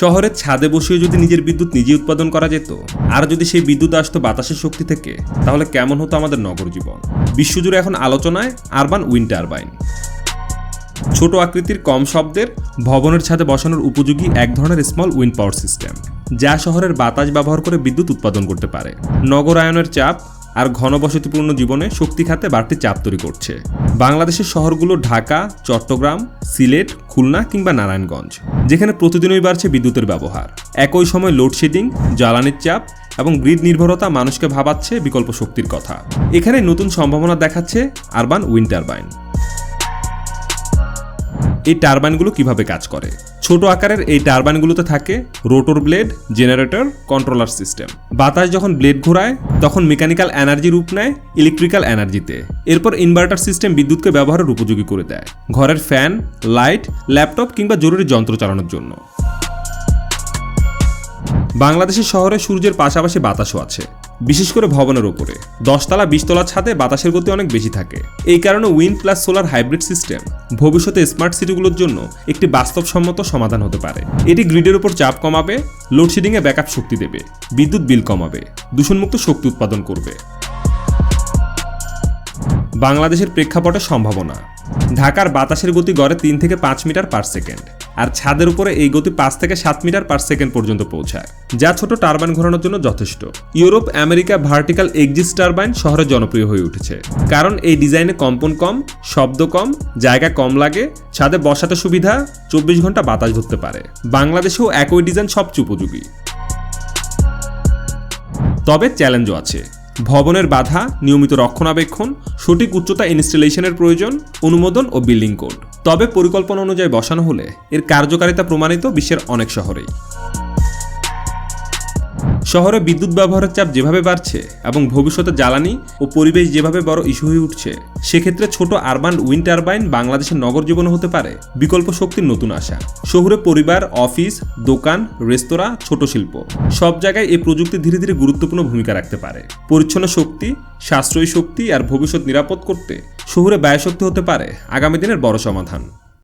শহরের ছাদে বসিয়ে যদি নিজের বিদ্যুৎ নিজে উৎপাদন করা যেত, আর যদি সেই বিদ্যুৎ আসতো বাতাসের শক্তি থেকে, তাহলে কেমন হতো আমাদের নগর জীবন? বিশ্বজুড়ে এখন আলোচনায় আরবান উইন্ড টারবাইন। ছোট আকৃতির কম শব্দের ভবনের ছাদে বসানোর উপযোগী এক ধরনের স্মল উইন্ড পাওয়ার সিস্টেম যা শহরের বাতাস ব্যবহার করে বিদ্যুৎ উৎপাদন করতে পারে। নগরায়নের চাপ আর ঘনবসতিপূর্ণ জীবনে শক্তি খাতে বাড়তি চাপ তৈরি করছে। বাংলাদেশের শহরগুলো ঢাকা, চট্টগ্রাম, সিলেট, খুলনা কিংবা নারায়ণগঞ্জ, যেখানে প্রতিদিনই বাড়ছে বিদ্যুতের ব্যবহার। একই সময় লোডশেডিং, জ্বালানির চাপ এবং গ্রিড নির্ভরতা মানুষকে ভাবাচ্ছে বিকল্প শক্তির কথা। এখানে নতুন সম্ভাবনা দেখাচ্ছে আরবান উইন্ড টারবাইন। এই টারবাইনগুলো কীভাবে কাজ করে? ছোট আকারের এই টারবাইনগুলোতে থাকে rotor blade, generator, controller system. বাতাস যখন ব্লেড ঘোরায়, তখন মেকানিক্যাল এনার্জি রূপ নেয় ইলেকট্রিক্যাল এনার্জিতে। এরপর ইনভার্টার সিস্টেম বিদ্যুৎকে ব্যবহারের উপযোগী করে দেয়। ঘরের ফ্যান, লাইট, ল্যাপটপ কিংবা জরুরি যন্ত্র চালানোর জন্য। বাংলাদেশের শহরে সূর্যের পাশাপাশি বাতাসও আছে। বিশেষ করে ভবনের ওপরে দশতলা, বিশতলা ছাদে বাতাসের গতি অনেক বেশি থাকে। এই কারণে wind plus solar hybrid system ভবিষ্যতে স্মার্ট সিটিগুলোর জন্য একটি বাস্তবসম্মত সমাধান হতে পারে। এটি গ্রিডের উপর চাপ কমাবে, লোডশেডিংয়ে ব্যাকআপ শক্তি দেবে, বিদ্যুৎ বিল কমাবে, দূষণমুক্ত শক্তি উৎপাদন করবে। বাংলাদেশের প্রেক্ষাপটে সম্ভাবনা, ঢাকার বাতাসের গতি গড়ে তিন থেকে পাঁচ মিটার পার সেকেন্ড। আর ছাদের উপরে এই গতি পাঁচ থেকে সাত মিটার পার সেকেন্ড পর্যন্ত পৌঁছায়, যা ছোট টারবাইন ঘোরানোর জন্য যথেষ্ট। Europe, America vertical axis turbine শহরে জনপ্রিয় হয়ে উঠেছে, কারণ এই ডিজাইনে কম্পন কম, শব্দ কম, জায়গা কম লাগে, ছাদে বসাতে সুবিধা, চব্বিশ ঘণ্টা বাতাস ধরতে পারে। বাংলাদেশেও একই ডিজাইন সবচেয়ে উপযোগী। তবে চ্যালেঞ্জও আছে। ভবনের বাধা, নিয়মিত রক্ষণাবেক্ষণ, সঠিক উচ্চতা ইনস্টলেশনের প্রয়োজন, অনুমোদন ও বিল্ডিং কোড। তবে পরিকল্পনা অনুযায়ী বসানো হলে এর কার্যকারিতা প্রমাণিত বিশ্বের অনেক শহরেই। শহরে বিদ্যুৎ ব্যবহারের চাপ যেভাবে বাড়ছে এবং ভবিষ্যতে জ্বালানি ও পরিবেশ যেভাবে বড় ইস্যু হয়ে উঠছে, সেক্ষেত্রে ছোট আরবান উইন্ড টারবাইন বাংলাদেশের নগর জীবনে হতে পারে। বিকল্প শক্তির নতুন আশা। শহুরে পরিবার, অফিস, দোকান, রেস্তোরাঁ, ছোট শিল্প। সব জায়গায় এই প্রযুক্তি ধীরে ধীরে গুরুত্বপূর্ণ ভূমিকা রাখতে পারে। পরিচ্ছন্ন শক্তি, সাশ্রয়ী শক্তি আর ভবিষ্যৎ নিরাপদ করতে শহুরে ব্যয় শক্তি হতে পারে আগামী দিনের বড় সমাধান।